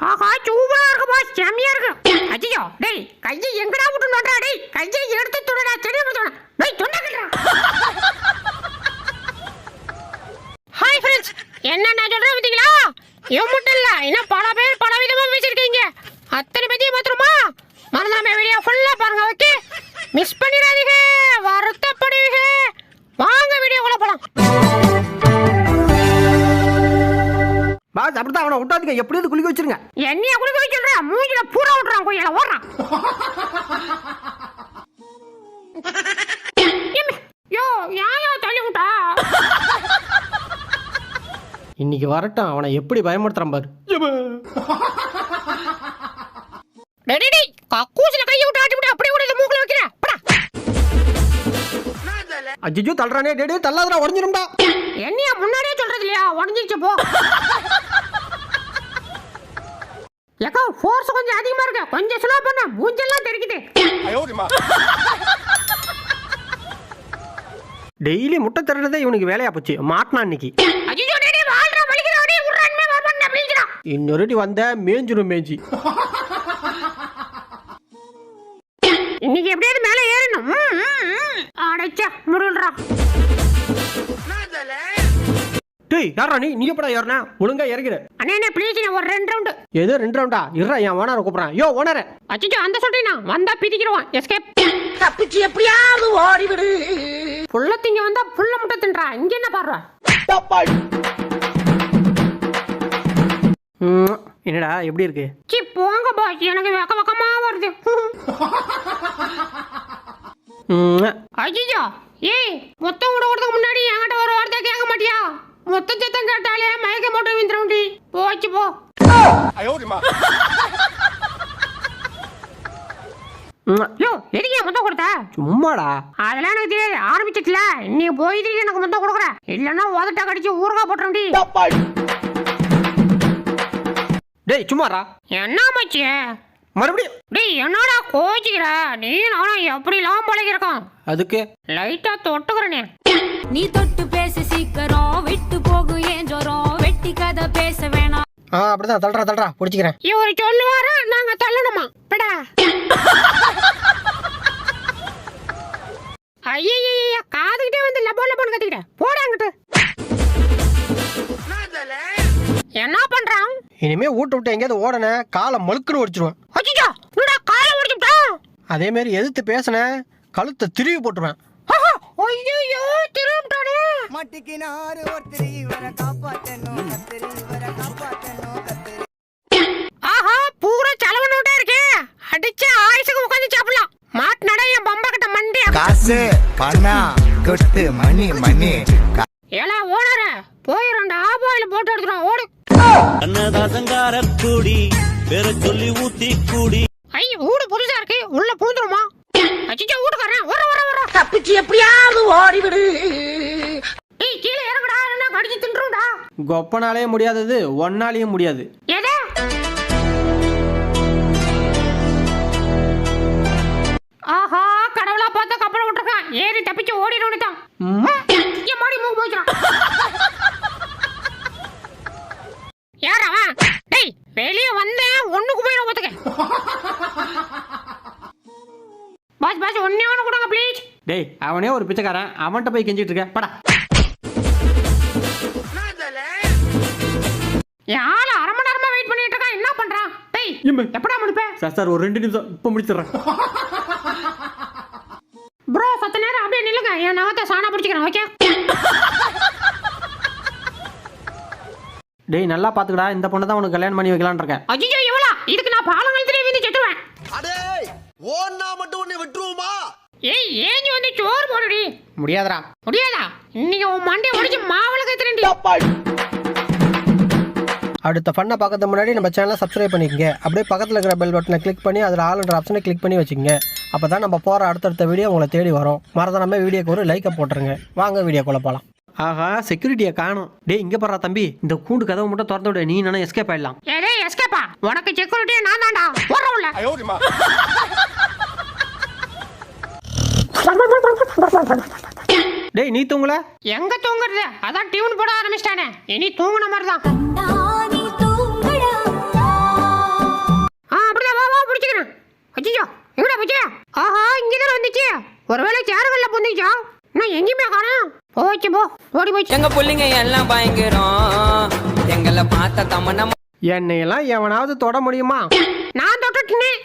ஆஹா சூப்பரா இருக்கு பாஸ் செம்மையா இருக்கு. அஜயோ டேய் கையை எங்கடா விட்டு நோட்டா டேய் கையை எடுத்து தொடடா தெரிய விடுறா டேய் தொண்டா ஹாய் ஃப்ரெண்ட்ஸ் என்ன நான் சொல்றேன் பார்த்தீங்களா? இவன் மட்டும் இல்ல இன்னும் பல பேர் பல விதமா பேசியிருக்கீங்க. அத்தனை பேத்தையும் மாத்திரமா மறந்தாம வீடியோ ஃபுல்லா பாருங்க ஓகே மிஸ் பண்ணிடாதீங்க வருத்தப்படுவீங்க வாங்க வீடியோக்குள்ள போலாம். பாஸ் அப்படித்தான் அவனை விட்டாதுங்க எப்படியாவது குளிக்க வச்சிருங்க? என்னைய குளிக்க சொல்ற மூஞ்சில பூரா விட்டுறான் கொய்யால ஓடுறான் யோ யாயா தள்ளி விட்டா? இன்னைக்கு வரட்டும் அவனை எப்படி பயமுறுத்துறான் பாரு. டேய் கக்கூசில கையை விட்டு ஆட்டி விட்டு அப்படியே கூட இந்த மூக்குல வைக்கிற. போடா. அஜிஜோ தள்ளுறானே. டே டே தள்ளாதடா உடஞ்சிரும்டா என்னைய முன்னாடியே சொல்றது இல்லையா? உடஞ்சிருச்சு போ. ஏக்கா ஃபோர்ஸ் கொஞ்சம் அதிகமா இருக்கு. கொஞ்சம் ஸ்லோ பண்ண. மூஞ்செல்லாம் தெரிக்குது. டெய்லி முட்டை தர்றதே இவனுக்கு வேலையா போச்சு. மாட்டினான் இன்னைக்கு. இன்னொருட்டி வந்த மேஞ்சிரும் மேஞ்சி. இன்னைக்கு எப்படியாவது மேலே ஏறணும். அடைச்சா முருள்றா டேய் யாரா நீ? நீ எப்படா ஏறினா? ஒழுங்கா இறங்கிடு அண்ணே அண்ணே ப்ளீஸ் ஒரு ரெண்டு ரவுண்டு ஏதோ ரெண்டு ரவுண்டா இருறா என் ஓனரை கூப்பிட்றான். யோ ஓனரே. அச்சோ அந்த சொல்றீனா வந்தா பிதிக்கிடுவான் எஸ்கேப் தப்பிச்சு எப்படியாவது ஓடிவிடு. புள்ள திங்க வந்தா புள்ள முட்டை தின்றா. இங்க என்ன பாடுறா? என்னடா எப்படி இருக்கு? சி போங்க பாஸ் எனக்கு வெக்க வெக்கமா வருது. ஐயோ ஏய் மொத்தம் விட முன்னாடி என்கிட்ட ஒரு வார்த்தை கேட்க மாட்டியா? மொத்த சத்தம் கேட்டாலே மயக்க போட்டு விந்துருண்டி போச்சு போ. யோ எதுக்கு மொத்தம் கொடுத்த? சும்மாடா. அதெல்லாம் எனக்கு தெரியாது. ஆரம்பிச்சிட்டுல நீ போய் திருப்பி எனக்கு மொத்தம் கொடுக்குற. இல்லைன்னா உதட்ட கடிச்சு ஊறுகா போட்டுருண்டி டேய் சும்மாடா. என்ன மச்சி? மறுபடியும். டேய் என்னடா கோச்சிக்கிற? நீ நானும் எப்படிலாம் பழகிருக்கோம் அதுக்கு. லைட்டா தொட்டுக்கிறனே. நீ தொட்டு பேச சீக்கிரம் விட்டு போகு ஏன் ஜோரம்? வெட்டி கதை பேச வேணாம். ஆ அப்படிதான். தள்ளுறா தள்ளுறா. பிடிச்சிக்கிறேன். இவர் சொல்லுவாரா? நாங்க தள்ளணுமா? படா. ஐயய்ய காதுகிட்டே வந்து லபோ லபோன்னு கத்திக்கிட்ட. போடா அங்கிட்டு. என்ன பண்றான்? இனிமே வீட்டை விட்டு எங்கேயாவது ஓடனே காலை மழுக்குன்னு ஒடிச்சிருவேன். அச்சிச்சோ காலை உடைச்சுட்டா அதே மாதிரி எதிர்த்து பேசினேன் கழுத்தை திருவி போட்டுருவேன். மட்டிக்கினாரு. ஒருத்தர் இவரை காப்பாத்தணும் கத்திரி இவரை காப்பாத்தணும் கத்திரி ஆஹா பூரா செலவு நோட்டா இருக்கே. அடிச்சு ஆயுசுக்கு உட்காந்து சாப்பிடலாம். மாட்டினடா என் பம்பா கிட்ட மண்டி காசு பணம் கொட்டு மணி மணி. ஏலா ஓனர போய் ரெண்டு ஆபாயில போட்டு எடுத்துரும் ஓடு. அன்னதாசங்கார கூடி பேர சொல்லி ஊத்தி கூடி ஐ ஊடு புதுசா இருக்கு. உள்ள பூந்துருமா அச்சிச்சோ வீட்டுக்காரன் வர வர வர தப்பிச்சு எப்படியாவது ஓடிவிடு டேய் கீழே இறங்குடா என்ன கடிச்சு தின்றுடா கொப்பனாலே முடியாதது ஒன்னாலேயும் முடியாது. ஆஹா கடவுளா பார்த்து கப்பல் விட்டுருக்கான் ஏறி தப்பிச்சு ஓடிடும் தான் மாடி மூக்கு போயிச்சான் யார் அவன்? டேய் வெளியே வந்தேன். ஒண்ணுக்கு போயிடும் பார்த்துக்க. பாஸ் பாஸ் ஒன்னே ஒன்று கொடுங்க ப்ளீஸ் டேய் அவனே ஒரு பிச்சைக்காரன். அவன்கிட்ட போய் கெஞ்சிட்டு இருக்க. படா. யாரு அரை மணி நேரமா வெயிட் பண்ணிட்டு இருக்கான் என்ன பண்றான் டேய் இம்மை. எப்படா முடிப்ப? சார் சார் ஒரு ரெண்டு நிமிஷம். இப்போ முடிச்சிடுறேன். ப்ரோ சத்த நேரம் அப்படியே நில்லுங்க. என் நகத்தை சாணா பிடிச்சிக்கிறேன் ஓகே டேய் நல்லா பாத்துக்கடா. இந்த பொண்ணை தான் உனக்கு கல்யாணம் பண்ணி வைக்கலான்னு இருக்கேன். அஜிஜோ இவளா இதுக்கு நான் பாலங்கலத்திலே வந்து செத்துவேன் அடே ஓன்னா மட்டும் உன்னை விட்டுருவோமா? ஏய் ஏஞ்சி வந்து சோறு போடுடி. முடியாதுடா. முடியாதா? இன்னைக்கு உன் மண்டை உடைச்சு மாவளை கத்துறேன்டி. அடுத்த ஃபன்னை பார்க்கறதுக்கு முன்னாடி நம்ம சேனலை சப்ஸ்கிரைப் பண்ணிக்கங்க. அப்படியே பக்கத்தில் இருக்கிற பெல் பட்டனை கிளிக் பண்ணி அதில் ஆளுன்ற ஆப்ஷனை கிளிக் பண்ணி வச்சுக்கங்க. அப்போ தான் நம்ம போகிற அடுத்தடுத்த வீடியோ உங்களை தேடி வரும். மறந்துடாம வீடியோக்கு ஒரு லைக்கை போட்டுருங்க. வாங்க வீடியோக்குள்ள போகலாம் ஆஹா செக்யூரிட்டியை காணும். டேய் இங்கே பாரு தம்பி. இந்த கூண்டு கதவு மட்டும் திறந்து விட. நீ என்ன எஸ்கேப் ஆயிடலாம். ஏடே எஸ்கேப்பா உனக்கு செக்யூரிட்டியே நான் தான்டா. உள்ள. டேய் நீ தூங்கல எங்க தூங்குறது அதான் டியூன் போட ஆரம்பிச்சிட்டானே இனி தூங்குன மாதிரி தான் அச்சிச்சோ எங்கடா போச்சு? ஆஹா இங்கதான் வந்துச்சு. ஒருவேளை சேருகள்ல பொந்துச்சா? நான் எங்கேயுமே காணும் போச்சு போ. ஓடி போச்சு. எங்க பிள்ளைங்க எல்லாம் பயங்கரம். எங்களை பார்த்த தமன என்னையெல்லாம் எவனாவது தொட முடியுமா? நான் தொட்டுட்டேன்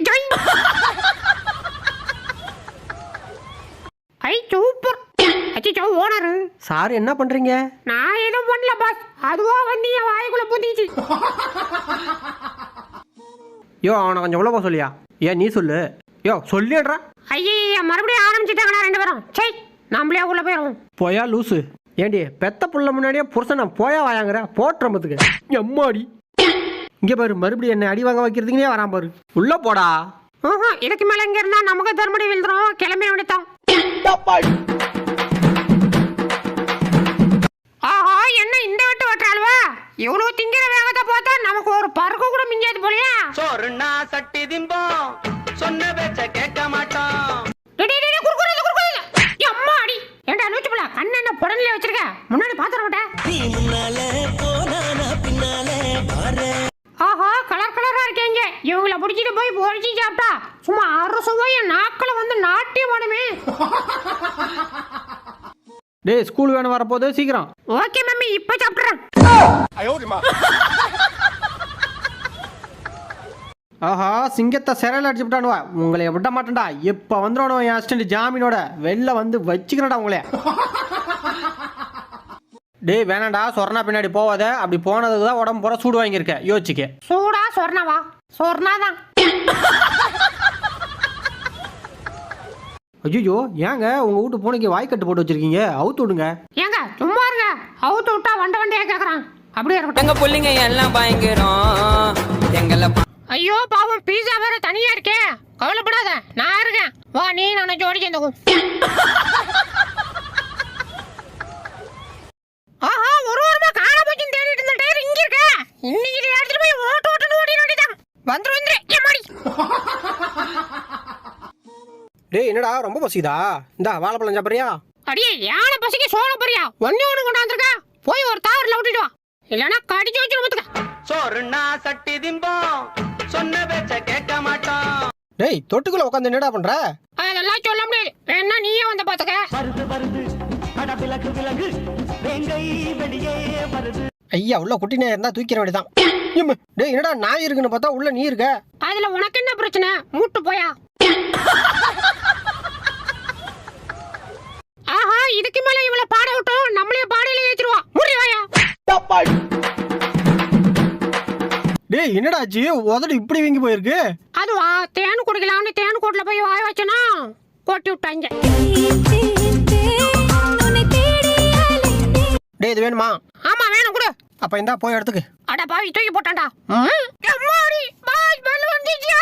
ஐ சூப்பர். அச்சிச்சோ ஓனர். சார் என்ன பண்றீங்க? நான் எதுவும் பண்ணல பாஸ். அதுவா வந்து என் வாய்க்குள்ள புந்திச்சு. யோ அவனை கொஞ்சம் உள்ள போக சொல்லியா? ஏன் நீ சொல்லு? யோ சொல்லிடுறா. ஐயா மறுபடியும் ஆரம்பிச்சுட்டாங்கண்ணா ரெண்டு பேரும். சை நம்மளே உள்ள போயிடும் போயா லூசு. ஏண்டி பெத்த புள்ள முன்னாடியே புருஷனை போயா வாயாங்கிற? போட்டுறம்பத்துக்கு எம்மாடி. இங்க பாரு மறுபடியும் என்ன அடி வாங்க வைக்கிறதுக்குனே வரான் பாரு. உள்ள போடா. ஓஹோ இதுக்கு மேல இங்க இருந்தா நமக்கு தர்மடி விழுந்துரும். கிளம்பி விடுத்தோம் ஆஹா என்ன இந்த வெட்டு வெட்டுறாளுவா இவ்வளவு திங்கிற வேகத்தை பார்த்தா நமக்கு ஒரு மிஞ்சாது போலியா சோறுனா சட்டி திம்போம். சொன்ன பேச்ச கேட்க மாட்டோம். ஏண்டா லூச்சு பிள்ளை கண்ணு என்ன புடனிலே வச்சிருக்க முன்னாடி பாத்துற மாட்டேன் நீ முன்னால போனா நான் பின்னால வாரேன் ஆஹா கலர் கலரா இருக்கீங்க இவங்கள பிடிச்சிட்டு போய் பொறிச்சு சாப்பிட்டா சும்மா அரை சுவைய நாக்கில் வந்து நாட்டியம் ஆடுமே டேய் ஸ்கூல் வேணும் வரப்போகுது சீக்கிரம். ஓகே மம்மி இப்ப சாப்பிடுறேன். ஆஹா சிங்கத்தை சிறையில் அடிச்சு விட்டானுவா. உங்களை விட மாட்டேன்டா. இப்போ வந்துடும் என் அசிஸ்டன்ட் ஜாமீனோட. வெளில வந்து வச்சுக்கிறடா உங்களே. டேய் வேணாண்டா சொர்ணா பின்னாடி போவாத. அப்படி போனதுக்கு தான் உடம்பு பூரா சூடு வாங்கியிருக்க யோசிச்சுக்க. சூடா சொர்ணவா சொர்ணாதான் ஐயோ ஏங்க? உங்க வீட்டு பூனைக்கு வாய்க்கட்டு போட்டு வச்சிருக்கீங்க. அவுத்து விடுங்க. ஏங்க சும்மா இருங்க. அவுத்து விட்டா வண்ட வண்டியா கேக்குறான். அப்படியே இருக்கட்டும். எங்க புள்ளைங்க எல்லாம் பயங்கரம். எங்களை பா- ஐயோ பாவம் பீஸா வேற தனியா இருக்கே. கவலைப்படாத நான் இருக்கேன். வா நீ நான் ஜோடி சேர்ந்துக்கும் ஆஹா ஒரு வாரமா காண போச்சு தேடிட்டு இருந்த டயர் இங்க இருக்க. இன்னைக்கு இதை எடுத்துட்டு போய் ஓட்டு ஓட்டுன்னு ஓடி வேண்டியதான் வந்துரு வந்துரு. ஏமாடி டேய் என்னடா ரொம்ப பசிதா இந்தா வாழைப்பழம் சாப்பிட்றியா? அடியே யானை பசிக்கு சோழ போறியா? ஒண்ணு ஒண்ணு கொண்டாந்துருக்க போய் ஒரு தாவரில் விட்டுட்டு வா. இல்லைன்னா கடிச்சு வச்சு முத்துக்க சோறுனா சட்டி திம்போம். சொன்ன பேச்ச கேட்க மாட்டோம் டேய் தொட்டுக்குள்ள உட்காந்து என்னடா பண்ற? அதெல்லாம் சொல்ல முடியாது. வேணா நீயே வந்து பாத்துக்க. ஐயா உள்ள குட்டினே இருந்தா தூக்கிற வேண்டியதான் டேய் என்னடா நாய் இருக்குன்னு பார்த்தா உள்ள நீ இருக்க? அதுல உனக்கு என்ன பிரச்சனை? மூட்டு போயா? ஆஹா இதுக்கு மேல இவளை பாட விட்டோம். நம்மளே பாடையில ஏத்திருவா முடி வாயா? டேய் என்னடா ஆச்சு? உதடு இப்படி வீங்கி போயிருக்கு. அதுவா? தேன் குடிக்கலாம்னு தேன் கூட்டுல போய் வாய வச்சனா? கொட்டி விட்டாங்க. டேய் இது வேணுமா? ஆமா வேணும் கொடு. அப்ப இந்தா போய் எடுத்துக்கு. அட பாவி தூக்கி போட்டான்டா. எம்மாடி, பாய் ஸ்மெல் வந்துச்சியா?